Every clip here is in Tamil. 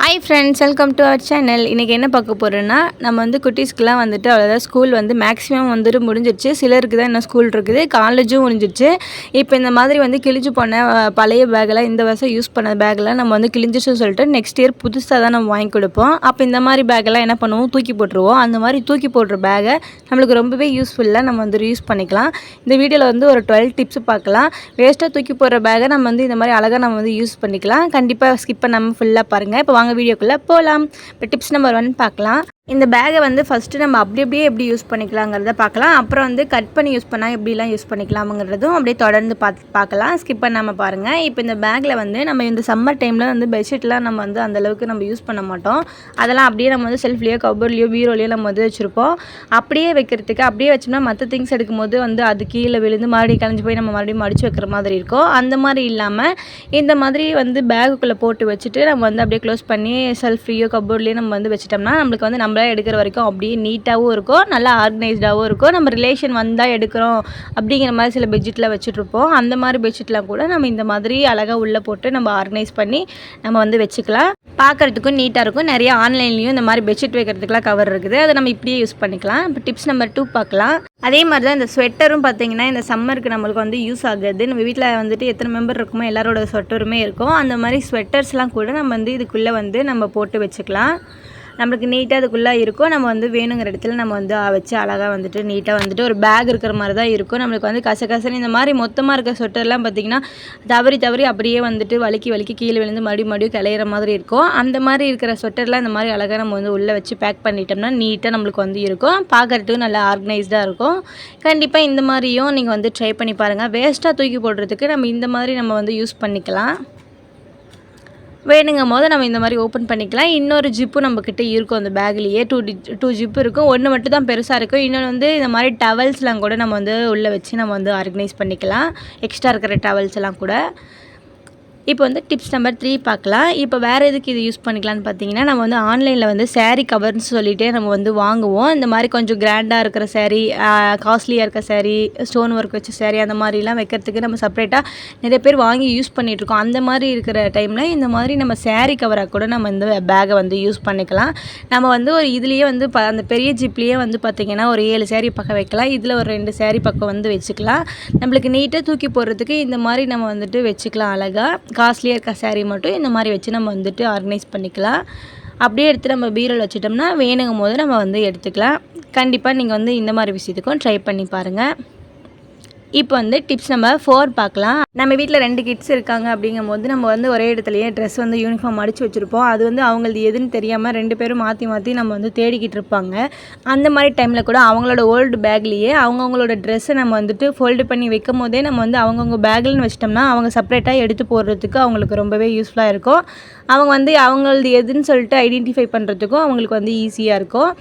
Hi friends welcome to our channel இன்றைக்கி என்ன பார்க்க போகிறோன்னா நம்ம வந்து குட்டீஸ்க்குலாம் வந்துட்டு அவ்வளோதான். ஸ்கூல் வந்து மேக்ஸிமம் வந்துட்டு முடிஞ்சிருச்சு. சிலருக்கு தான் இன்னும் ஸ்கூல் இருக்குது. காலேஜும் முடிஞ்சிருச்சு. இப்போ இந்த மாதிரி வந்து கிழிஞ்சு போன பழைய பேக்கெல்லாம் இந்த வருஷம் யூஸ் பண்ண பேக்கெல்லாம் நம்ம வந்து கிழிஞ்சிச்சுன்னு சொல்லிட்டு நெக்ஸ்ட் இயர் புதுசாக தான் நம்ம வாங்கி கொடுப்போம். அப்போ இந்த மாதிரி பேக்கெல்லாம் என்ன பண்ணுவோம்? தூக்கி போட்டுருவோம். அந்த மாதிரி தூக்கி போடுற பேக்கை நம்மளுக்கு ரொம்பவே யூஸ்ஃபுல்லாக நம்ம வந்து யூஸ் பண்ணிக்கலாம். இந்த வீடியோவில் வந்து ஒரு டுவெல் டிப்ஸ் பார்க்கலாம். வேஸ்ட்டாக தூக்கி போடுற பேக்கை நம்ம வந்து இந்த மாதிரி அழகாக நம்ம வந்து யூஸ் பண்ணிக்கலாம். கண்டிப்பாக ஸ்கிப் பண்ணாமல் ஃபுல்லாக பாருங்கள் இப்போ வாங்க வீடியோக்குள்ளே போகலாம் இப்போ டிப்ஸ் நம்பர் ஒன் பார்க்கலாம். இந்த பேகை வந்து ஃபஸ்ட்டு நம்ம அப்படி அப்படியே எப்படி யூஸ் பண்ணிக்கலாங்கிறத பார்க்கலாம். அப்புறம் வந்து கட் பண்ணி யூஸ் பண்ணால் எப்படிலாம் யூஸ் பண்ணிக்கலாம்ங்கிறதும் அப்படியே தொடர்ந்து பார்த்து பார்க்கலாம். ஸ்கிப் பண்ணாமல் பாருங்கள் இப்போ இந்த பேக்கில் வந்து நம்ம இந்த சம்மர் டைமில் வந்து பெட்ஷீட்லாம் நம்ம வந்து அந்தளவுக்கு நம்ம யூஸ் பண்ண மாட்டோம். அதெல்லாம் அப்படியே நம்ம வந்து செல்ஃப்லேயோ கபோர்ட்லேயோ பீரோலையோ நம்ம வந்து வச்சுருப்போம். அப்படியே வைக்கிறதுக்கு அப்படியே வச்சோம்னா மற்ற திங்ஸ் எடுக்கும்போது வந்து அது கீழே விழுந்து மறுபடியும் கலைஞ்சு போய் நம்ம மறுபடியும் மடிச்சு வைக்கிற மாதிரி இருக்கும். அந்த மாதிரி இல்லாமல் இந்த மாதிரி வந்து பேக்குள்ளே போட்டு வச்சுட்டு நம்ம வந்து அப்படியே க்ளோஸ் பண்ணி செல்ஃப்லேயோ கபோர்ட்லேயோ நம்ம வந்து வச்சிட்டோம்னா நம்மளுக்கு வந்து நம்ம நம்மளாம் எடுக்கிற வரைக்கும் அப்படியே நீட்டாகவும் இருக்கும் நல்லா ஆர்கனைஸ்டாகவும் இருக்கும். நம்ம ரிலேஷன் வந்தால் எடுக்கிறோம் அப்படிங்கிற மாதிரி சில பெட்ஷீட்டில் வச்சுட்ருப்போம் அந்த மாதிரி பெட்ஷீட்லாம் கூட நம்ம இந்த மாதிரி அழகாக உள்ளே போட்டு நம்ம ஆர்கனைஸ் பண்ணி நம்ம வந்து வச்சுக்கலாம். பார்க்குறதுக்கும் நீட்டாக இருக்கும். நிறைய ஆன்லைன்லேயும் இந்த மாதிரி பெட்ஷீட் வைக்கிறதுக்குலாம் கவர் இருக்குது. அதை நம்ம இப்படியே யூஸ் பண்ணிக்கலாம். இப்போ டிப்ஸ் நம்பர் டூ பார்க்கலாம். அதே மாதிரி தான் இந்த ஸ்வெட்டரும் பார்த்தீங்கன்னா இந்த சம்மருக்கு நம்மளுக்கு வந்து யூஸ் ஆகுது. நம்ம வீட்டில் வந்துட்டு எத்தனை மெம்பர் இருக்குமோ எல்லாரோட ஸ்வெட்டருமே இருக்கும். அந்த மாதிரி ஸ்வெட்டர்ஸ்லாம் கூட நம்ம வந்து இதுக்குள்ளே வந்து நம்ம போட்டு வச்சுக்கலாம். நம்மளுக்கு நீட்டாக அதுக்குள்ளே இருக்கும் நம்ம வந்து வேணுங்கிற இடத்துல நம்ம வந்து வச்சு அழகாக வந்துட்டு நீட்டாக வந்துட்டு ஒரு பேக் இருக்கிற மாதிரி தான் இருக்கும். நம்மளுக்கு வந்து கச இந்த மாதிரி மொத்தமாக இருக்க ஸ்வெட்டர்லாம் பார்த்திங்கன்னா தவறி தவறி அப்படியே வந்துட்டு வலிக்கி வலிக்கி கீழே விழுந்து மறுபடியும் மறுபடியும் கிளையிற மாதிரி இருக்கும். அந்த மாதிரி இருக்கிற ஸ்வெட்டர்லாம் இந்த மாதிரி அழகாக நம்ம வந்து உள்ளே வச்சு பேக் பண்ணிட்டோம்னா நீட்டாக நம்மளுக்கு வந்து இருக்கும். பார்க்குறதுக்கு நல்லா ஆர்கனைஸ்டாக இருக்கும். கண்டிப்பாக இந்த மாதிரியும் நீங்கள் வந்து ட்ரை பண்ணி பாருங்கள் வேஸ்ட்டாக தூக்கி போடுறதுக்கு நம்ம இந்த மாதிரி நம்ம வந்து யூஸ் பண்ணிக்கலாம். வேணுங்கும் போது நம்ம இந்த மாதிரி ஓப்பன் பண்ணிக்கலாம். இன்னொரு ஜிப்பு நம்மக்கிட்ட இருக்கும் அந்த பேக்லேயே. டூ டி டூ ஜிப்பு இருக்கும். ஒன்று மட்டும் தான் பெருசாக இருக்கும். இன்னொன்று வந்து இந்த மாதிரி டவல்ஸ்லாம் கூட நம்ம வந்து உள்ளே வச்சு நம்ம வந்து ஆர்கனைஸ் பண்ணிக்கலாம். எக்ஸ்ட்ரா இருக்கிற டவல்ஸ் எல்லாம் கூட. இப்போ வந்து டிப்ஸ் நம்பர் த்ரீ பார்க்கலாம். இப்போ வேறு எதுக்கு இது யூஸ் பண்ணிக்கலாம்னு பார்த்தீங்கன்னா நம்ம வந்து ஆன்லைனில் வந்து சேரீ கவர்னு சொல்லிகிட்டே நம்ம வந்து வாங்குவோம். இந்த மாதிரி கொஞ்சம் கிராண்டாக இருக்கிற சேரீ காஸ்ட்லியாக இருக்க சேரீ ஸ்டோன் ஒர்க் வச்ச சேரீ அந்த மாதிரிலாம் வைக்கிறதுக்கு நம்ம செப்பரேட்டாக நிறைய பேர் வாங்கி யூஸ் பண்ணிகிட்ருக்கோம் அந்த மாதிரி இருக்கிற டைமில் இந்த மாதிரி நம்ம சேரீ கவராக கூட நம்ம இந்த பேக்கை வந்து யூஸ் பண்ணிக்கலாம். நம்ம வந்து ஒரு இதுலேயே வந்து ப அந்த பெரிய ஜிப்லேயே வந்து பார்த்திங்கன்னா ஒரு ஏழு சேரீ பக்கம் வைக்கலாம். இதில் ஒரு ரெண்டு சேரீ பக்கம் வந்து வச்சுக்கலாம். நம்மளுக்கு நீட்டாக தூக்கி போடுறதுக்கு இந்த மாதிரி நம்ம வந்துட்டு வச்சுக்கலாம் அழகாக காஸ்ட்லியாக இருக்க சேரீ மட்டும் இந்த மாதிரி வச்சு நம்ம வந்துட்டு ஆர்கனைஸ் பண்ணிக்கலாம். அப்படியே எடுத்து நம்ம பீரல் வச்சுட்டோம்னா வேணுங்கும் போது நம்ம வந்து எடுத்துக்கலாம். கண்டிப்பாக நீங்கள் வந்து இந்த மாதிரி விஷயத்துக்கும் ட்ரை பண்ணி பாருங்கள் இப்போ வந்து டிப்ஸ் நம்பர் ஃபோர் பார்க்கலாம். நம்ம வீட்டில் ரெண்டு கிட்ஸ் இருக்காங்க அப்படிங்கும்போது நம்ம வந்து ஒரே இடத்துலையே ட்ரெஸ் வந்து யூனிஃபார்ம் அடித்து வச்சுருப்போம். அது வந்து அவங்களது எதுன்னு தெரியாமல் ரெண்டு பேரும் மாற்றி மாற்றி நம்ம வந்து தேடிக்கிட்டு இருப்பாங்க. அந்த மாதிரி டைமில் கூட அவங்களோட ஓல்டு பேக்லேயே அவங்கவுங்களோட ட்ரெஸ்ஸை நம்ம வந்துட்டு ஃபோல்டு பண்ணி வைக்கும் போதே நம்ம வந்து அவங்கவுங்க பேக்லன்னு வச்சிட்டோம்னா அவங்க செப்பரேட்டாக எடுத்து போடுறதுக்கு அவங்களுக்கு ரொம்பவே யூஸ்ஃபுல்லாக இருக்கும். அவங்க வந்து அவங்களது எதுன்னு சொல்லிட்டு ஐடென்டிஃபை பண்ணுறதுக்கும் அவங்களுக்கு வந்து ஈஸியாக இருக்கும்.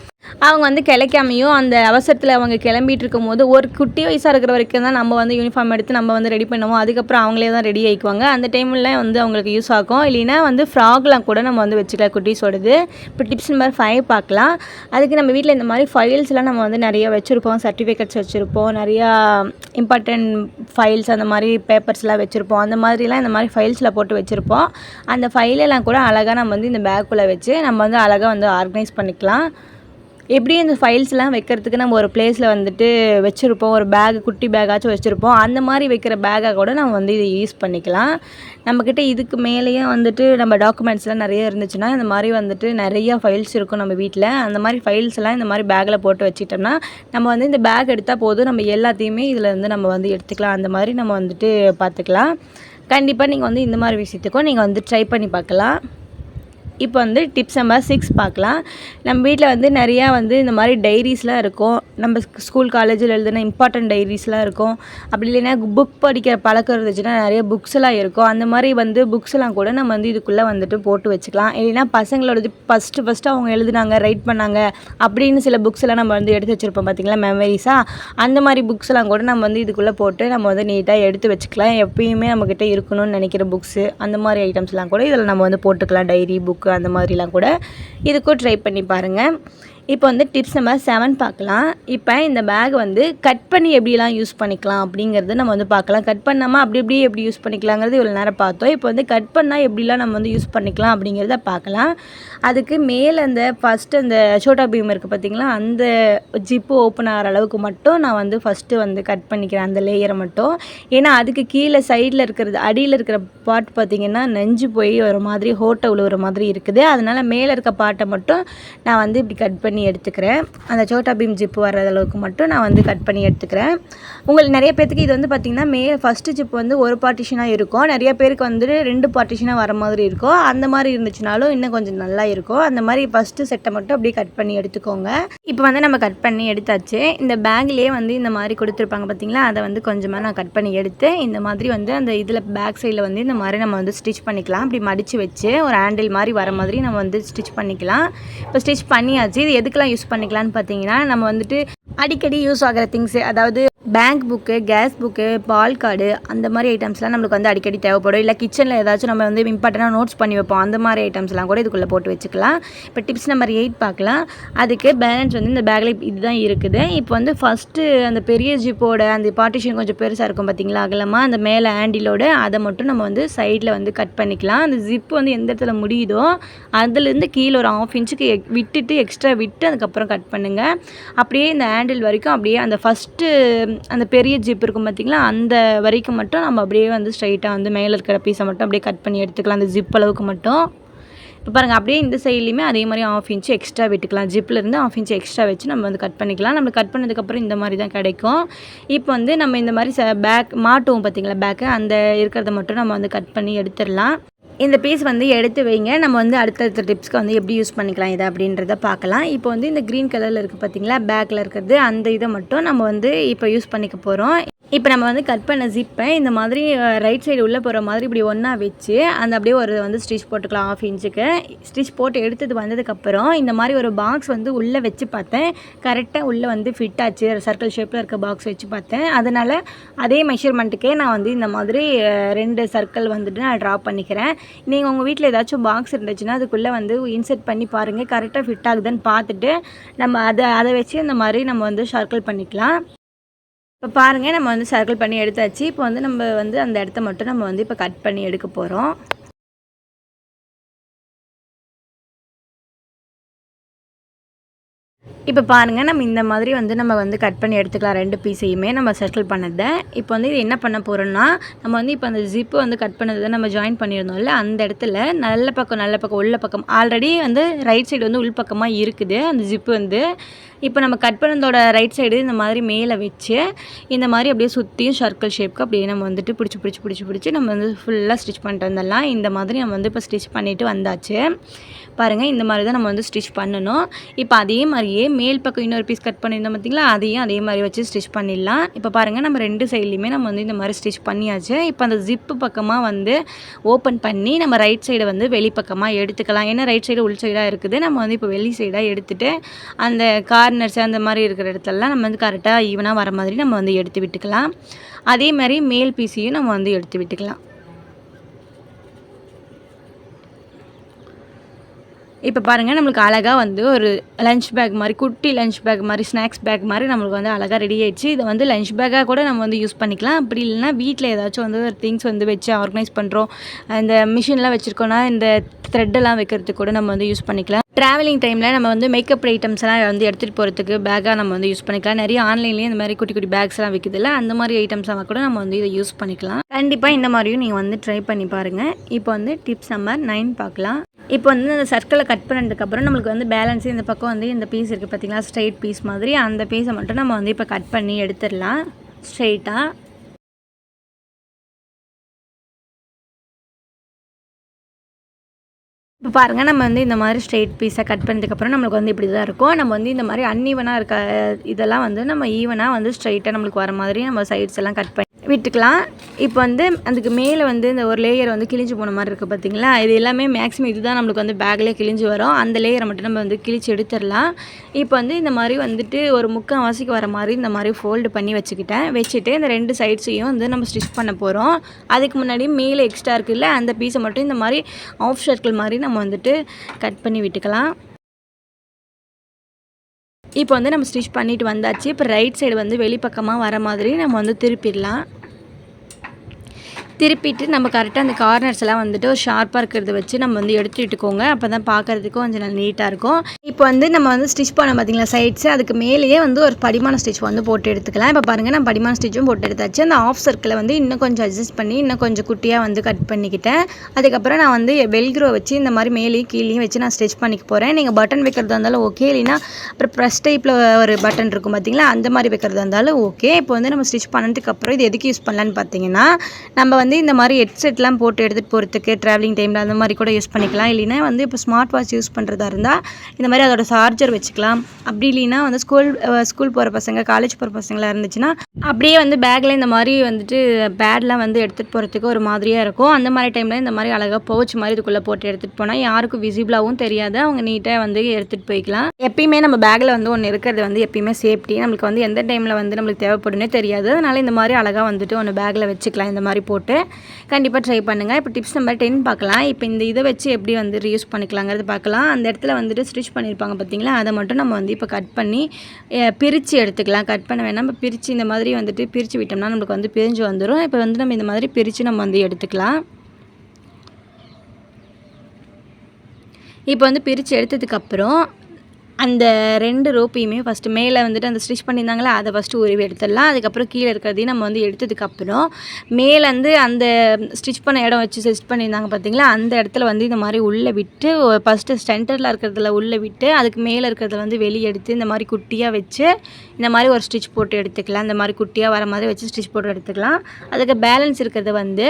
அவங்க வந்து கிளைக்காமையும் அந்த அவசரத்தில் அவங்க கிளம்பிட்டு இருக்கும் போது ஒரு குட்டி வயசாக இருக்கிற வரைக்கும் தான் நம்ம வந்து யூனிஃபார்ம் எடுத்து நம்ம வந்து ரெடி பண்ணுவோம். அதுக்கப்புறம் அவங்களே தான் ரெடி ஆகிக்குவாங்க அந்த டைமில் வந்து அவங்களுக்கு யூஸ் ஆகும். இல்லைன்னா வந்து ஃப்ராக்லாம் கூட நம்ம வந்து வச்சுக்கலாம் குட்டீஸோடது. இப்போ டிப்ஸ் நம்பர் ஃபைவ் பார்க்கலாம். அதுக்கு நம்ம வீட்டில் இந்த மாதிரி ஃபைல்ஸ்லாம் நம்ம வந்து நிறைய வச்சுருப்போம். சர்டிஃபிகேட்ஸ் வச்சுருப்போம். நிறையா இம்பார்ட்டன்ட் ஃபைல்ஸ் அந்த மாதிரி பேப்பர்ஸ்லாம் வச்சுருப்போம். அந்த மாதிரிலாம் இந்த மாதிரி ஃபைல்ஸில் போட்டு வச்சுருப்போம். அந்த ஃபைலெல்லாம் கூட அழகாக நம்ம வந்து இந்த பேக்குள்ளே வச்சு நம்ம வந்து அழகாக வந்து ஆர்கனைஸ் பண்ணிக்கலாம். எப்படி இந்த ஃபைல்ஸ்லாம் வைக்கிறதுக்கு நம்ம ஒரு பிளேஸில் வந்துட்டு வச்சுருப்போம்? ஒரு பேக் குட்டி பேக்காச்சும் வச்சுருப்போம். அந்த மாதிரி வைக்கிற பேக்காக கூட நம்ம வந்து இதை யூஸ் பண்ணிக்கலாம். நம்மக்கிட்ட இதுக்கு மேலேயும் வந்துட்டு நம்ம டாக்குமெண்ட்ஸ்லாம் நிறைய இருந்துச்சுன்னா இந்த மாதிரி வந்துட்டு நிறைய ஃபைல்ஸ் இருக்கும் நம்ம வீட்டில் அந்த மாதிரி ஃபைல்ஸ்லாம் இந்த மாதிரி பேக்கில் போட்டு வச்சுட்டோம்னா நம்ம வந்து இந்த பேக் எடுத்தால் போதும். நம்ம எல்லாத்தையுமே இதில் வந்து நம்ம வந்து எடுத்துக்கலாம். அந்த மாதிரி நம்ம வந்துட்டு பார்த்துக்கலாம். கண்டிப்பாக நீங்கள் வந்து இந்த மாதிரி விஷயத்துக்கும் நீங்கள் வந்து ட்ரை பண்ணி பார்க்கலாம். இப்போ வந்து டிப்ஸ் நம்பர் சிக்ஸ் பார்க்கலாம். நம்ம வீட்டில் வந்து நிறையா வந்து இந்த மாதிரி டைரிஸ்லாம் இருக்கும். நம்ம ஸ்கூல் காலேஜில் எழுதின இம்பார்ட்டன்ட் டைரிஸ்லாம் இருக்கும். அப்படி இல்லைன்னா புக் படிக்கிற பழக்கம் இருந்துச்சுன்னா நிறைய புக்ஸ் எல்லாம் இருக்கும். அந்த மாதிரி வந்து புக்ஸ் எல்லாம் கூட நம்ம வந்து இதுக்குள்ளே வந்துட்டு போட்டு வச்சுக்கலாம். இல்லைன்னா பசங்களோடது ஃபஸ்ட்டு ஃபஸ்ட்டு அவங்க எழுதுனாங்க ரைட் பண்ணாங்க அப்படின்னு சில புக்ஸ் எல்லாம் நம்ம வந்து எடுத்து வச்சுருப்போம் பார்த்திங்களா மெமரிஸாக அந்த மாதிரி புக்ஸ் எல்லாம் கூட நம்ம வந்து இதுக்குள்ளே போட்டு நம்ம வந்து நீட்டாக எடுத்து வச்சுக்கலாம். எப்பயுமே நம்மக்கிட்ட இருக்கணும்னு நினைக்கிற புக்ஸு அந்த மாதிரி ஐட்டம்ஸ்லாம் கூட இதில் நம்ம வந்து போட்டுக்கலாம். டைரி புக்கு அந்த மாதிரிலாம் கூட இதுக்கும் ட்ரை பண்ணி பாருங்கள் இப்போ வந்து டிப்ஸ் நம்பர் செவன் பார்க்கலாம். இப்போ இந்த பேக் வந்து கட் பண்ணி எப்படிலாம் யூஸ் பண்ணிக்கலாம் அப்படிங்கிறது நம்ம வந்து பார்க்கலாம். கட் பண்ணாமல் அப்படி இப்படி எப்படி யூஸ் பண்ணிக்கலாங்கிறது இவ்வளோ நேரம் பார்த்தோம். இப்போ வந்து கட் பண்ணால் எப்படிலாம் நம்ம வந்து யூஸ் பண்ணிக்கலாம் அப்படிங்கிறத பார்க்கலாம். அதுக்கு மேலே அந்த ஃபஸ்ட்டு அந்த சோட்டா பீம் இருக்குது பார்த்திங்களா? அந்த ஜிப்பு ஓப்பன் ஆகிற அளவுக்கு மட்டும் நான் வந்து ஃபஸ்ட்டு வந்து கட் பண்ணிக்கிறேன். அந்த லேயரை மட்டும். ஏன்னா அதுக்கு கீழே சைடில் இருக்கிறது அடியில் இருக்கிற பார்ட் பார்த்திங்கன்னா நெஞ்சு போய் ஒரு மாதிரி ஹோட்டை உழுவுற மாதிரி இருக்குது. அதனால் மேலே இருக்க பாட்டை மட்டும் நான் வந்து இப்படி கட் பண்ணி எடுத்துக்கிறேன். அந்த சோட்டா பீம் ஜிப்பு வர்ற அளவுக்கு மட்டும் நான் வந்து கட் பண்ணி எடுத்துக்கிறேன். உங்களுக்கு நிறைய பேர்த்துக்கு இது வந்து பார்த்திங்கன்னா மே ஃபஸ்ட்டு ஜிப் வந்து ஒரு பார்ட்டிஷனாக இருக்கும். நிறைய பேருக்கு வந்து ரெண்டு பார்ட்டிஷனாக வர மாதிரி இருக்கும். அந்த மாதிரி இருந்துச்சுனாலும் இன்னும் கொஞ்சம் நல்லா இருக்கும். அந்த மாதிரி ஃபஸ்ட்டு செட்டை மட்டும் அப்படியே கட் பண்ணி எடுத்துக்கோங்க. இப்போ வந்து நம்ம கட் பண்ணி எடுத்தாச்சு. இந்த பேக்லேயே வந்து இந்த மாதிரி கொடுத்துருப்பாங்க பார்த்தீங்களா அதை வந்து கொஞ்சமாக நான் கட் பண்ணி எடுத்து இந்த மாதிரி வந்து அந்த இதில் பேக் சைடில் வந்து இந்த மாதிரி நம்ம வந்து ஸ்டிச் பண்ணிக்கலாம். அப்படி மடித்து வச்சு ஒரு ஹேண்டில் மாதிரி வர மாதிரி நம்ம வந்து ஸ்டிச் பண்ணிக்கலாம். இப்போ ஸ்டிச் பண்ணியாச்சு. இது எதுக்கெல்லாம் யூஸ் பண்ணிக்கலாம்னு பார்த்தீங்கன்னா நம்ம வந்துட்டு அடிக்கடி யூஸ் ஆகிற திங்ஸ் அதாவது பேங்க் புக்கு கேஸ் புக்கு பால் கார்டு அந்த மாதிரி ஐட்டம்ஸ்லாம் நம்மளுக்கு வந்து அடிக்கடி தேவைப்படும். இல்லை கிச்சனில் ஏதாச்சும் நம்ம வந்து இம்பார்ட்டண்ட்டாக நோட்ஸ் பண்ணி வைப்போம். அந்த மாதிரி ஐட்டம்ஸ்லாம் கூட இதுக்குள்ளே போட்டு வச்சுக்கலாம். இப்போ டிப்ஸ் நம்பர் எயிட் பார்க்கலாம். அதுக்கு பேலன்ஸ் வந்து இந்த பேக்கில் இதுதான் இருக்குது. இப்போ வந்து ஃபஸ்ட்டு அந்த பெரிய ஜிப்போட அந்த பார்ட்டிஷன் கொஞ்சம் பெருசாக இருக்கும் பார்த்தீங்களா அகலமாக அந்த மேலே ஹேண்டிலோட அதை மட்டும் நம்ம வந்து சைடில் வந்து கட் பண்ணிக்கலாம். அந்த ஜிப்பு வந்து எந்த இடத்துல முடியுதோ அதுலேருந்து கீழே ஒரு ஆஃப் இன்ச்சுக்கு விட்டுட்டு எக்ஸ்ட்ரா விட்டு அதுக்கப்புறம் கட் பண்ணுங்கள் அப்படியே இந்த ஹேண்டில் வரைக்கும் அப்படியே அந்த ஃபஸ்ட்டு அந்த பெரிய ஜிப் இருக்கும் பார்த்திங்களா அந்த வரைக்கும் மட்டும் நம்ம அப்படியே வந்து ஸ்ட்ரைட்டாக வந்து மேலே இருக்கிற பீஸை மட்டும் அப்படியே கட் பண்ணி எடுத்துக்கலாம். அந்த ஜிப் அளவுக்கு மட்டும். இப்போ பாருங்கள் அப்படியே இந்த சைட்லேயுமே அதே மாதிரி ஆஃப் இன்ச்சு எக்ஸ்ட்ரா விட்டுக்கலாம். ஜிப்லேருந்து ஆஃப் இன்ச்சு எக்ஸ்ட்ரா வச்சு நம்ம வந்து கட் பண்ணிக்கலாம். நம்ம கட் பண்ணதுக்கப்புறம் இந்த மாதிரி தான் கிடைக்கும். இப்போ வந்து நம்ம இந்த மாதிரி ச பேக் மாட்டுவோம் பார்த்திங்களா பேக்கு அந்த இருக்கிறத மட்டும் நம்ம வந்து கட் பண்ணி எடுத்துடலாம். இந்த பீஸ் வந்து எடுத்து வைங்க. நம்ம வந்து அடுத்தடுத்த டிப்ஸ்க்கு வந்து எப்படி யூஸ் பண்ணிக்கலாம் இதை அப்படின்றத பார்க்கலாம். இப்போ வந்து இந்த க்ரீன் கலரில் இருக்குது பார்த்தீங்களா பேக்கில் இருக்கிறது அந்த இதை மட்டும் நம்ம வந்து இப்போ யூஸ் பண்ணிக்க போகிறோம் இப்போ நம்ம வந்து கட் பண்ண ஜிப்பை இந்த மாதிரி ரைட் சைடு உள்ளே போகிற மாதிரி இப்படி ஒன்றா வச்சு அந்த அப்படியே ஒரு வந்து ஸ்டிச் போட்டுக்கலாம் ஆஃப் இன்ச்சுக்கு ஸ்டிச் போட்டு எடுத்தது வந்ததுக்கப்புறம் இந்த மாதிரி ஒரு பாக்ஸ் வந்து உள்ளே வச்சு பார்த்தேன். கரெக்டாக உள்ளே வந்து ஃபிட் ஆச்சு. சர்க்கிள் ஷேப்பில் இருக்க பாக்ஸ் வச்சு பார்த்தேன். அதனால் அதே மெஷர்மெண்ட்டுக்கே நான் வந்து இந்த மாதிரி ரெண்டு சர்க்கிள் வந்துட்டு நான் ட்ரா பண்ணிக்கிறேன். நீங்கள் உங்கள் வீட்டில் ஏதாச்சும் பாக்ஸ் இருந்துச்சுன்னா அதுக்குள்ளே வந்து இன்செர்ட் பண்ணி பாருங்கள் கரெக்டாக ஃபிட் ஆகுதுன்னு பார்த்துட்டு நம்ம அதை அதை வச்சு இந்த மாதிரி நம்ம வந்து சர்க்கிள் பண்ணிக்கலாம். இப்போ பாருங்கள் நம்ம வந்து சர்க்கிள் பண்ணி எடுத்தாச்சு. இப்போ வந்து நம்ம வந்து அந்த இடத்த மட்டும் நம்ம வந்து இப்போ கட் பண்ணி எடுக்க போகிறோம் இப்போ பாருங்கள் நம்ம இந்த மாதிரி வந்து நம்ம வந்து கட் பண்ணி எடுத்துக்கலாம் ரெண்டு பீஸையுமே நம்ம செட்டில் பண்ணதை. இப்போ வந்து இது என்ன பண்ண போகிறோம்னா நம்ம வந்து இப்போ அந்த ஜிப்பு வந்து கட் பண்ணதை நம்ம ஜாயின் பண்ணியிருந்தோம்ல அந்த இடத்துல நல்ல பக்கம் நல்ல பக்கம் உள்ள பக்கம் ஆல்ரெடி வந்து ரைட் சைடு வந்து உள் பக்கமாக இருக்குது அந்த ஜிப்பு வந்து. இப்போ நம்ம கட் பண்ணதோட ரைட் சைடு இந்த மாதிரி மேலே வச்சு இந்த மாதிரி அப்படியே சுற்றியும் சர்க்கிள் ஷேப்க்கு அப்படியே நம்ம வந்துட்டு பிடிச்சி பிடிச்சி பிடிச்சி பிடிச்சி நம்ம வந்து ஃபுல்லாக ஸ்டிச் பண்ணிட்டு வந்துடலாம். இந்த மாதிரி நம்ம வந்து இப்போ ஸ்டிச் பண்ணிவிட்டு வந்தாச்சு. பாருங்கள் இந்த மாதிரி தான் நம்ம வந்து ஸ்டிச் பண்ணணும். இப்போ அதே மாதிரியே மேல் பக்கம் இன்னொரு பீஸ் கட் பண்ணியிருந்தோம் பார்த்திங்களா அதையும் அதே மாதிரி வச்சு ஸ்டிச் பண்ணிடலாம். இப்போ பாருங்கள் நம்ம ரெண்டு சைட்லேயுமே நம்ம வந்து இந்த மாதிரி ஸ்டிச் பண்ணியாச்சு. இப்போ அந்த ஜிப்பு பக்கமாக வந்து ஓப்பன் பண்ணி நம்ம ரைட் சைடை வந்து வெளிப்பக்கமாக எடுத்துக்கலாம். ஏன்னா ரைட் சைடு உள் சைடாக இருக்குது. நம்ம வந்து இப்போ வெளி சைடாக எடுத்துகிட்டு அந்த கார்னர்ஸ் அந்த மாதிரி இருக்கிற இடத்துலலாம் நம்ம வந்து கரெக்டாக ஈவனாக வர மாதிரி நம்ம வந்து எடுத்து விட்டுக்கலாம். அதே மாதிரி மேல் பீஸையும் நம்ம வந்து எடுத்து விட்டுக்கலாம். இப்போ பாருங்கள் நம்மளுக்கு அழகாக வந்து ஒரு லஞ்ச் பேக் மாதிரி குட்டி லஞ்ச் பேக் மாதிரி ஸ்நாக்ஸ் பேக் மாதிரி நம்மளுக்கு வந்து அழகாக ரெடி ஆகிடுச்சு இதை வந்து லஞ்ச் பேக்காக கூட நம்ம வந்து யூஸ் பண்ணிக்கலாம். அப்படி இல்லைனா வீட்டில் ஏதாச்சும் வந்து ஒரு திங்ஸ் வந்து வச்சு ஆர்கனைஸ் பண்ணுறோம் இந்த மிஷின்லாம் வச்சுருக்கோன்னா இந்த த்ரெட்டெல்லாம் வைக்கிறதுக்கு கூட நம்ம வந்து யூஸ் பண்ணிக்கலாம். ட்ராவலிங் டைமில் நம்ம வந்து மேக்கப் ஐட்டம்ஸ்லாம் வந்து எடுத்துகிட்டு போகிறதுக்கு பேக்காக நம்ம வந்து யூஸ் பண்ணிக்கலாம். நிறைய ஆன்லைன்லேயே இந்த மாதிரி குட்டி குட்டி பேக்ஸ்லாம் விற்குதுல்ல அந்த மாதிரி ஐட்டம்ஸ்லாம் கூட நம்ம வந்து இதை யூஸ் பண்ணிக்கலாம். கண்டிப்பாக இந்த மாதிரியும் நீங்கள் வந்து ட்ரை பண்ணி பாருங்கள் இப்போ வந்து டிப்ஸ் நம்பர் நைன் பார்க்கலாம். இப்போ வந்து இந்த சர்க்கிளை கட் பண்ணதுக்கப்புறம் நம்மளுக்கு வந்து பேலன்ஸ் இந்த பக்கம் வந்து இந்த பீஸ் இருக்குது பார்த்தீங்களா ஸ்ட்ரைட் பீஸ் மாதிரி. அந்த பீஸை மட்டும் நம்ம வந்து இப்போ கட் பண்ணி எடுத்துடலாம். ஸ்ட்ரைட்டாக இப்போ பாருங்கள் நம்ம வந்து இந்த மாதிரி ஸ்ட்ரெயிட் பீஸை கட் பண்ணதுக்கப்புறம் நம்மளுக்கு வந்து இப்படி தான் இருக்கும். நம்ம வந்து இந்த மாதிரி அன்ஈவனாக இருக்க இதெல்லாம் வந்து நம்ம ஈவனாக வந்து ஸ்ட்ரைட்டாக நம்மளுக்கு வர மாதிரி நம்ம சைட்ஸ் எல்லாம் கட் பண்ணி விட்டுக்கலாம். இப்போ வந்து அதுக்கு மேலே வந்து இந்த ஒரு லேயர் வந்து கிழிஞ்சு போன மாதிரி இருக்குது பார்த்தீங்களா இது எல்லாமே மேக்ஸிமம் இதுதான் நம்மளுக்கு வந்து பேக்கில் கிழிஞ்சு வரும். அந்த லேயரை மட்டும் நம்ம வந்து கிழிச்சு எடுத்துடலாம். இப்போ வந்து இந்த மாதிரி வந்துட்டு ஒரு முக்கால் வாசிக்கு வர மாதிரி இந்த மாதிரி ஃபோல்டு பண்ணி வச்சுக்கிட்டேன். வச்சுட்டு இந்த ரெண்டு சைட்ஸையும் வந்து நம்ம ஸ்டிச் பண்ண போகிறோம் அதுக்கு முன்னாடி மேலே எக்ஸ்ட்ரா இருக்குல்ல அந்த பீஸை மட்டும் இந்த மாதிரி ஆஃப் சர்க்கிள் மாதிரி நம்ம வந்துட்டு கட் பண்ணி விட்டுக்கலாம். இப்போ வந்து நம்ம ஸ்டிச் பண்ணிட்டு வந்தாச்சு. இப்போ ரைட் சைடு வந்து வெளிப்பக்கமாக வர மாதிரி நம்ம வந்து திருப்பிடலாம். திருப்பிட்டு நம்ம கரெக்டாக அந்த கார்னர்ஸ் எல்லாம் வந்துட்டு ஒரு ஷார்ப்பாக இருக்கிறத வச்சு நம்ம வந்து எடுத்துட்டுக்கோங்க அப்போ தான் பார்க்குறதுக்கும் கொஞ்சம் நல்லா நீட்டாக இருக்கும். இப்போ வந்து நம்ம வந்து ஸ்டிச் பண்ண பார்த்தீங்களா சைட்ஸ் அதுக்கு மேலேயே வந்து ஒரு படிமான ஸ்டிச் வந்து போட்டு எடுத்துக்கலாம். இப்போ பாருங்கள் நான் படிமான ஸ்டிச்சும் போட்டு எடுத்தாச்சு. அந்த ஆஃப் சர்க்கிளை வந்து இன்னும் கொஞ்சம் அட்ஜஸ்ட் பண்ணி இன்னும் கொஞ்சம் குட்டியாக வந்து கட் பண்ணிக்கிட்டேன். அதுக்கப்புறம் நான் வந்து வெல்க்ரோ வச்சு இந்த மாதிரி மேலேயும் கீழேயும் வச்சு நான் ஸ்டிச் பண்ணிக்க போகிறேன் நீங்கள் பட்டன் வைக்கிறதா இருந்தாலும் ஓகே இல்லைன்னா அப்புறம் ப்ரெஸ் டைப்பில் ஒரு பட்டன் இருக்கும் பார்த்தீங்களா அந்த மாதிரி வைக்கிறதா இருந்தாலும் ஓகே இப்போ வந்து நம்ம ஸ்டிச் பண்ணதுக்கப்புறம் இது எதுக்கு யூஸ் பண்ணலான்னு பார்த்தீங்கன்னா நம்ம வந்து வந்து இந்த மாதிரி ஹெட்செட்லாம் போட்டு எடுத்துகிட்டு போகிறதுக்கு ட்ராவலிங் டைமில் அந்த மாதிரி கூட யூஸ் பண்ணிக்கலாம். இல்லைன்னா வந்து இப்போ ஸ்மார்ட் வாட்ச் யூஸ் பண்ணுறதா இருந்தால் இந்த மாதிரி அதோட சார்ஜர் வச்சுக்கலாம். அப்படி இல்லைன்னா வந்து ஸ்கூல் ஸ்கூல் போகிற பசங்க காலேஜ் போகிற பசங்களாக இருந்துச்சுன்னா அப்படியே வந்து பேக்கில் இந்த மாதிரி வந்துட்டு பேட்லாம் வந்து எடுத்துகிட்டு போகிறதுக்கு ஒரு மாதிரியாக இருக்கும். அந்த மாதிரி டைமில் இந்த மாதிரி அழகாக பவுச் மாதிரி இதுக்குள்ளே போட்டு எடுத்துகிட்டு போனால் யாருக்கும் விசிபிளாகவும் தெரியாது. அவங்க நீட்டாக வந்து எடுத்துகிட்டு போய்க்கலாம். எப்பயுமே நம்ம பேக்கில் வந்து ஒன்று இருக்கிறது வந்து எப்பயுமே சேஃப்டி நம்மளுக்கு வந்து எந்த டைமில் வந்து நம்மளுக்கு தேவைப்படுனே தெரியாது. அதனால் இந்த மாதிரி அழகாக வந்துட்டு ஒன்று பேக்கில் வச்சுக்கலாம். இந்த மாதிரி போட்டு கண்டிப்பாக ட்ரை பண்ணுங்கள் இப்போ டிப்ஸ் நம்பர் டென் பார்க்கலாம். இப்போ இந்த இதை வச்சு எப்படி வந்து ரீயூஸ் பண்ணிக்கலாங்கிறது பார்க்கலாம். அந்த இடத்துல வந்துட்டு ஸ்டிச் பண்ணியிருப்பாங்க பார்த்தீங்களா அதை மட்டும் நம்ம வந்து இப்போ கட் பண்ணி பிரித்து எடுத்துக்கலாம். கட் பண்ண வேணாம். நம்ம பிரித்து இந்த மாதிரி வந்துட்டு பிரித்து விட்டோம்னா நம்மளுக்கு வந்து பிரிஞ்சு வந்துடும் இப்போ வந்து நம்ம இந்த மாதிரி பிரித்து நம்ம வந்து எடுத்துக்கலாம். இப்போ வந்து பிரித்து எடுத்ததுக்கப்புறம் அந்த ரெண்டு ரோப்பையுமே ஃபஸ்ட்டு மேலே வந்துட்டு அந்த ஸ்டிச் பண்ணியிருந்தாங்களே அதை ஃபஸ்ட்டு உருவி எடுத்துடலாம். அதுக்கப்புறம் கீழே இருக்கிறதையும் நம்ம வந்து எடுத்ததுக்கப்புறம் மேலேருந்து அந்த ஸ்டிச் பண்ண இடம் வச்சு ஸ்டிச் பண்ணியிருந்தாங்க பார்த்தீங்களா அந்த இடத்துல வந்து இந்த மாதிரி உள்ளே விட்டு ஃபஸ்ட்டு சென்டரில் இருக்கிறதுல உள்ளே விட்டு அதுக்கு மேலே இருக்கிறதுல வந்து வெளியே எடுத்து இந்த மாதிரி குட்டியாக வச்சு இந்த மாதிரி ஒரு ஸ்டிச் போட்டு எடுத்துக்கலாம். இந்த மாதிரி குட்டியாக வர மாதிரி வச்சு ஸ்டிச் போட்டு எடுத்துக்கலாம். அதுக்கு பேலன்ஸ் இருக்கிறத வந்து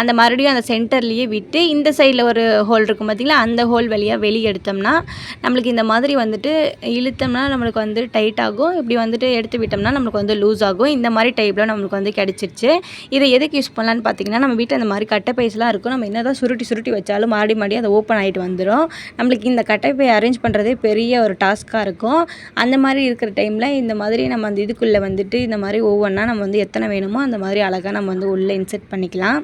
அந்த மறுபடியும் அந்த சென்டர்லேயே விட்டு இந்த சைடில் ஒரு ஹோல் இருக்கும் பார்த்தீங்களா அந்த ஹோல் வழியாக வெளியே எடுத்தோம்னா நம்மளுக்கு இந்த மாதிரி வந்துட்டு இழுத்தோம்னா நம்மளுக்கு வந்து டைட் ஆகும். இப்படி வந்துட்டு எடுத்து விட்டோம்னா நம்மளுக்கு வந்து லூஸ் ஆகும். இந்த மாதிரி டைப்பில் நம்மளுக்கு வந்து கிடச்சிருச்சு. இதை எதுக்கு யூஸ் பண்ணலான்னு பார்த்தீங்கன்னா நம்ம வீட்டில் இந்த மாதிரி கட்டை பைஸ்லாம் இருக்கும். நம்ம என்ன தான் சுருட்டி சுருட்டி வச்சாலும் மாடி மாடி அதை ஓப்பன் ஆகிட்டு வந்துடும் நம்மளுக்கு இந்த கட்டை பை அரேஞ்ச் பண்ணுறதே பெரிய ஒரு டாஸ்க்காக இருக்கும். அந்த மாதிரி இருக்கிற டைமில் இந்த மாதிரி நம்ம அந்த இதுக்குள்ளே வந்துட்டு இந்த மாதிரி ஒவ்வொன்றா நம்ம வந்து எத்தனை வேணுமோ அந்த மாதிரி அழகாக நம்ம வந்து உள்ளே இன்செர்ட் பண்ணிக்கலாம்.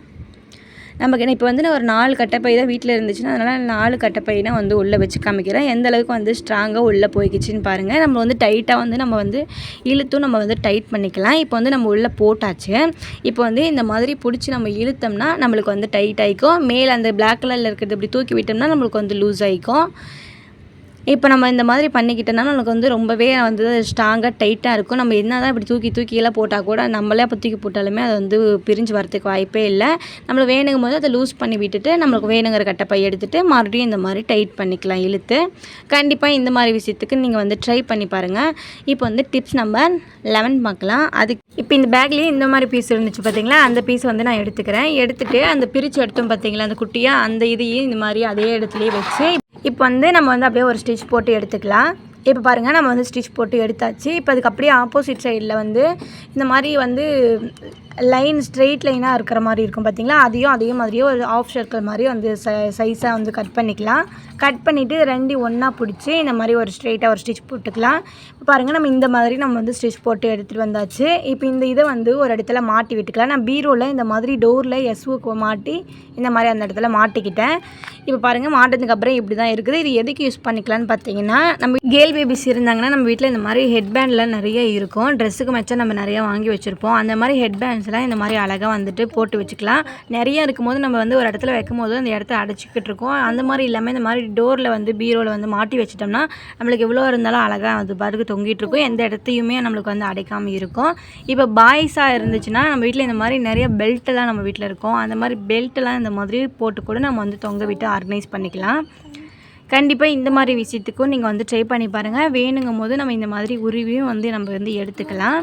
நமக்கு இப்போ வந்து நான் ஒரு நாலு கட்டைப்பை தான் வீட்டில் இருந்துச்சுன்னா அதனால் நாலு கட்டைப்பை வந்து உள்ளே வச்சு காமிக்கிறேன். எந்த அளவுக்கு வந்து ஸ்ட்ராங்காக உள்ளே போய்க்கிச்சின்னு பாருங்கள் நம்ம வந்து டைட்டாக வந்து நம்ம வந்து இழுத்தும் நம்ம வந்து டைட் பண்ணிக்கலாம். இப்போ வந்து நம்ம உள்ளே போட்டாச்சு. இப்போ வந்து இந்த மாதிரி பிடிச்சி நம்ம இழுத்தோம்னா நம்மளுக்கு வந்து டைட் ஆகிக்கும் மேலே அந்த பிளாக் கலரில் இருக்கிறது இப்படி தூக்கி விட்டோம்னா நம்மளுக்கு வந்து லூஸ் ஆகிக்கும் இப்போ நம்ம இந்த மாதிரி பண்ணிக்கிட்டோம்னா நமக்கு வந்து ரொம்பவே வந்து ஸ்ட்ராங்காக டைட்டாக இருக்கும். நம்ம என்ன தான் இப்படி தூக்கி தூக்கியெல்லாம் போட்டால் கூட நம்மளே அப்போ தூக்கி போட்டாலுமே அது வந்து பிரிஞ்சு வரதுக்கு வாய்ப்பே இல்லை. நம்மளை வேணுங்கும் போது அதை லூஸ் பண்ணி விட்டுட்டு நம்மளுக்கு வேணுங்கிற கட்டப்பை எடுத்துகிட்டு மறுபடியும் இந்த மாதிரி டைட் பண்ணிக்கலாம் இழுத்து. கண்டிப்பாக இந்த மாதிரி விஷயத்துக்கு நீங்கள் வந்து ட்ரை பண்ணி பாருங்கள் இப்போ வந்து டிப்ஸ் நம்பர் லெவன் பார்க்கலாம். அதுக்கு இப்போ இந்த பேக்லேயே இந்த மாதிரி பீஸ் இருந்துச்சு பார்த்தீங்களா அந்த பீஸ் வந்து நான் எடுத்துக்கிறேன். எடுத்துகிட்டு அந்த பிரித்து எடுத்தோம் பார்த்தீங்களா அந்த குட்டியாக அந்த இதையும் இந்த மாதிரி அதே இடத்துலையே வச்சு இப்போ வந்து நம்ம வந்து அப்படியே ஒரு ஸ்டிச் போட்டு எடுத்துக்கலாம். இப்போ பாருங்கள் நம்ம வந்து ஸ்டிச் போட்டு எடுத்தாச்சு. இப்போ அதுக்கு அப்படியே ஆப்போசிட் சைடில் வந்து இந்த மாதிரி வந்து லைன் ஸ்ட்ரெயிட் லைனாக இருக்கிற மாதிரி இருக்கும் பார்த்தீங்களா அதையும் அதே மாதிரியே ஒரு ஆஃப் சர்க்கிள் மாதிரி வந்து ச சைஸாக வந்து கட் பண்ணிக்கலாம். கட் பண்ணிவிட்டு ரெண்டு ஒன்றா பிடிச்சி இந்த மாதிரி ஒரு ஸ்ட்ரெயிட்டாக ஒரு ஸ்டிச் போட்டுக்கலாம். இப்போ பாருங்கள் நம்ம இந்த மாதிரி நம்ம வந்து ஸ்டிச் போட்டு எடுத்துகிட்டு வந்தாச்சு. இப்போ இந்த இதை வந்து ஒரு இடத்துல மாட்டி விட்டுக்கலாம். நான் பீரோவில் இந்த மாதிரி டோரில் எஸ்வுக்கு மாட்டி இந்த மாதிரி அந்த இடத்துல மாட்டிக்கிட்டேன். இப்போ பாருங்கள் மாட்டினதுக்கப்புறம் இப்படி தான் இருக்குது. இது எதுக்கு யூஸ் பண்ணிக்கலான்னு பார்த்தீங்கன்னா நம்ம கேர்ள் பேபிஸ் இருந்தாங்கன்னா நம்ம வீட்டில் இந்த மாதிரி ஹெட் பேண்ட்லாம் நிறைய இருக்கும். ட்ரெஸ்ஸுக்கு மேட்சாக நம்ம நிறையா வாங்கி வச்சுருப்போம். அந்த மாதிரி ஹெட் பேண்ட்ஸ்லாம் இந்த மாதிரி அழகாக வந்துட்டு போட்டு வச்சுக்கலாம். நிறைய இருக்கும்போது நம்ம வந்து ஒரு இடத்துல வைக்கும் போது அந்த இடத்த அடைச்சிக்கிட்டு இருக்கோம். அந்த மாதிரி இல்லாமல் இந்த மாதிரி டோரில் வந்து பீரோவில் வந்து மாட்டி வச்சிட்டோம்னா நம்மளுக்கு எவ்வளோ இருந்தாலும் அழகாக அது பாட்டுக்கு தொங்கிட்டு இருக்கும். எந்த இடத்தையுமே நம்மளுக்கு வந்து அடைக்காமல் இருக்கும். இப்போ பாய்ஸாக இருந்துச்சுன்னா நம்ம வீட்டில் இந்த மாதிரி நிறைய பெல்ட்டெல்லாம் நம்ம வீட்டில் இருக்கும். அந்த மாதிரி பெல்ட்டெல்லாம் இந்த மாதிரி போட்டு கூட நம்ம வந்து தொங்க விட்டு ஆர்கனைஸ் பண்ணிக்கலாம். கண்டிப்பாக இந்த மாதிரி விஷயத்துக்கும் நீங்கள் வந்து ட்ரை பண்ணி பாருங்கள் வேணுங்கும் போது நம்ம இந்த மாதிரி உருவியும் வந்து நம்ம வந்து எடுத்துக்கலாம்.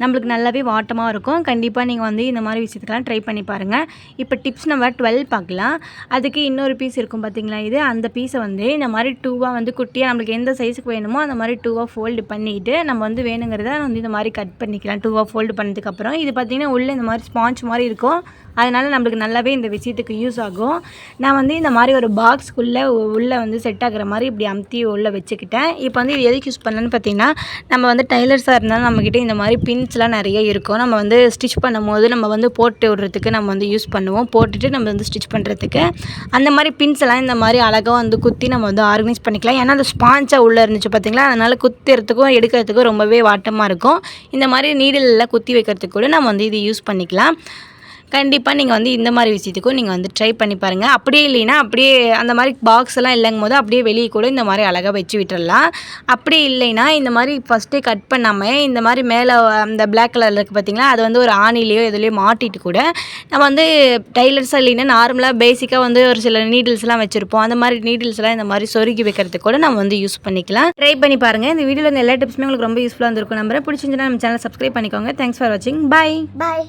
நம்மளுக்கு நல்லாவே வாட்டமாக இருக்கும். கண்டிப்பாக நீங்கள் வந்து இந்த மாதிரி விஷயத்துக்கெல்லாம் ட்ரை பண்ணி பாருங்கள் இப்போ டிப்ஸ் நம்பர் டுவெல் பார்க்கலாம். அதுக்கு இன்னொரு பீஸ் இருக்கும் பார்த்தீங்களா இது? அந்த பீஸை வந்து இந்த மாதிரி டூவாக வந்து குட்டியாக நம்மளுக்கு எந்த சைஸுக்கு வேணுமோ அந்த மாதிரி டூவாக ஃபோல்டு பண்ணிவிட்டு நம்ம வந்து வேணுங்கிறத வந்து இந்த மாதிரி கட் பண்ணிக்கலாம். டூவாக ஃபோல்டு பண்ணதுக்கப்புறம். இது பார்த்திங்கன்னா உள்ளே இந்த மாதிரி ஸ்பாஞ்ச் மாதிரி இருக்கும். அதனால் நம்மளுக்கு நல்லாவே இந்த விஷயத்துக்கு யூஸ் ஆகும். நான் வந்து இந்த மாதிரி ஒரு பாக்ஸ்க்குள்ளே உள்ளே வந்து செட் ஆகுற மாதிரி இப்படி அமுத்தி உள்ளே வச்சுக்கிட்டேன். இப்போ வந்து இது எதுக்கு யூஸ் பண்ணலன்னு பார்த்தீங்கன்னா நம்ம வந்து டைலர்ஸாக இருந்தாலும் நம்மக்கிட்ட இந்த மாதிரி பின்ஸ்லாம் நிறைய இருக்கும். நம்ம வந்து ஸ்டிச் பண்ணும்போது நம்ம வந்து போட்டு விடுறதுக்கு நம்ம வந்து யூஸ் பண்ணுவோம். போட்டுட்டு நம்ம வந்து ஸ்டிச் பண்ணுறதுக்கு அந்த மாதிரி பின்ஸ் எல்லாம் இந்த மாதிரி அழகாக வந்து குத்தி நம்ம வந்து ஆர்கனைஸ் பண்ணிக்கலாம். ஏன்னா அந்த ஸ்பாஞ்சாக உள்ளே இருந்துச்சு பார்த்தீங்களா அதனால் குத்துறதுக்கும் எடுக்கிறதுக்கும் ரொம்பவே வாட்டமாக இருக்கும். இந்த மாதிரி நீடிலெலாம் குத்தி வைக்கிறதுக்கு கூட நம்ம வந்து இது யூஸ் பண்ணிக்கலாம். கண்டிப்பாக நீங்கள் வந்து இந்த மாதிரி விஷயத்துக்கும் நீங்கள் வந்து ட்ரை பண்ணி பாருங்கள் அப்படியே இல்லைன்னா அப்படியே அந்த மாதிரி பாக்ஸ் எல்லாம் இல்லைங்கும் போது அப்படியே வெளியே கூட இந்த மாதிரி அழகாக வச்சு விட்டுறலாம். அப்படி இல்லைன்னா இந்த மாதிரி ஃபஸ்ட்டே கட் பண்ணாமல் இந்த மாதிரி மேலே அந்த பிளாக் கலரில் இருக்குது பார்த்திங்களா அது வந்து ஒரு ஆணிலையோ எதுலேயோ மாட்டிட்டு கூட நம்ம வந்து டைலர்ஸாக இல்லைன்னா நார்மலாக பேசிக்காக வந்து ஒரு சில நீடில்ஸ்லாம் வச்சுருப்போம். அந்த மாதிரி நீடில்ஸ்லாம் இந்த மாதிரி சொருகி வைக்கிறதுக்கு கூட நம்ம வந்து யூஸ் பண்ணிக்கலாம். ட்ரை பண்ணி பாருங்கள் இந்த வீடியோவில் இந்த எல்லா டிப்ஸுமே உங்களுக்கு ரொம்ப யூஸ்ஃபுல்லாக இருந்திருக்கும். நம்புறேன். பிடிச்சிருந்துச்சுன்னா நம்ம சேனல் சப்ஸ்கிரைப் பண்ணிக்கோங்க. தேங்க்ஸ் ஃபார் வாட்சிங் பை பை